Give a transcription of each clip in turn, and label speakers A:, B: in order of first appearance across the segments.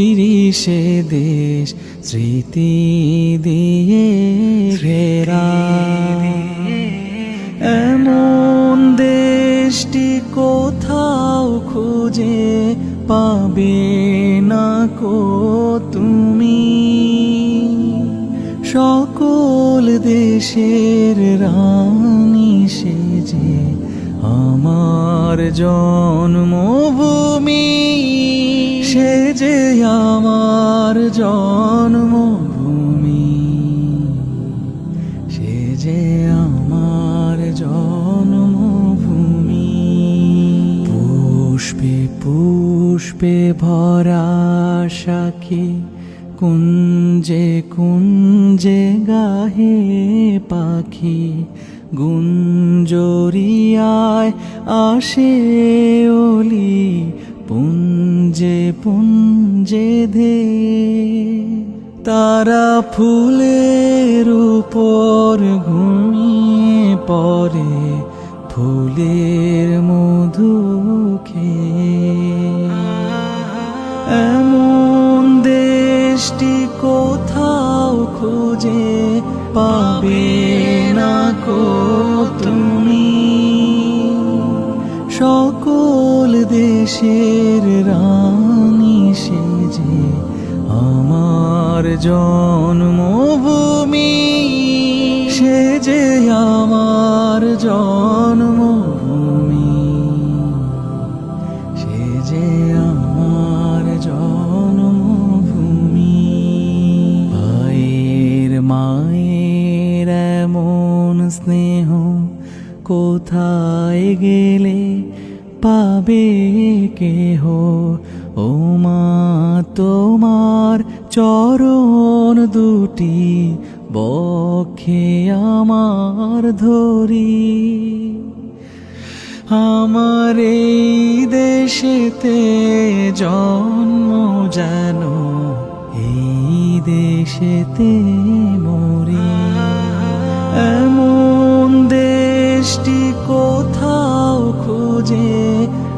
A: তৈরি দেশ, স্মৃতি দিয়ে ঘেরা। এমন দেশটি কোথাও খুঁজে পাবে না কো তুমি। সকল দেশের রানী সেজে আমার জন্মভূমি। সে যে আমার জন্মভূমি, সে যে আমার জন্মভূমি। পুষ্পে পুষ্পে ভরা সাখী কুঞ্জে কুঞ্জে গাহে পাখি, গুঞ্জরিয়ায় আসে ওলি পুঞ্জে পুঞ্জে ধে তারা ফুলের উপর ঘুমিয়ে পড়ে, ফুলের মধু খেয়ে। এমন দেশটি কোথাও খুঁজে পাবে না কো তুমি? সকল দেশের রানী জন্মভূমি সে যে আমার জন্মভূমি সে যে আমার জন্মভূমি ভাইয়ের মায়ের এমন স্নেহ কোথায় গেলে পাবে কেহ? ও মা, তোমার চরণ দুটি বক্ষে আমার ধরি। আমার এই দেশেতে জন্ম যেন, এই দেশেতে মরি। এমন দেশটি খুঁজে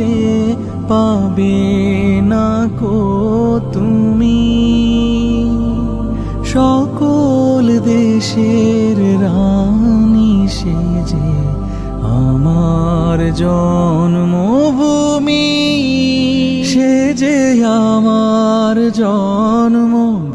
A: খুঁজে পাবে না কো তুমি। সকল দেশের রানী সেজে আমার জন্মভূমি। সে যে আমার জন্মভূমি।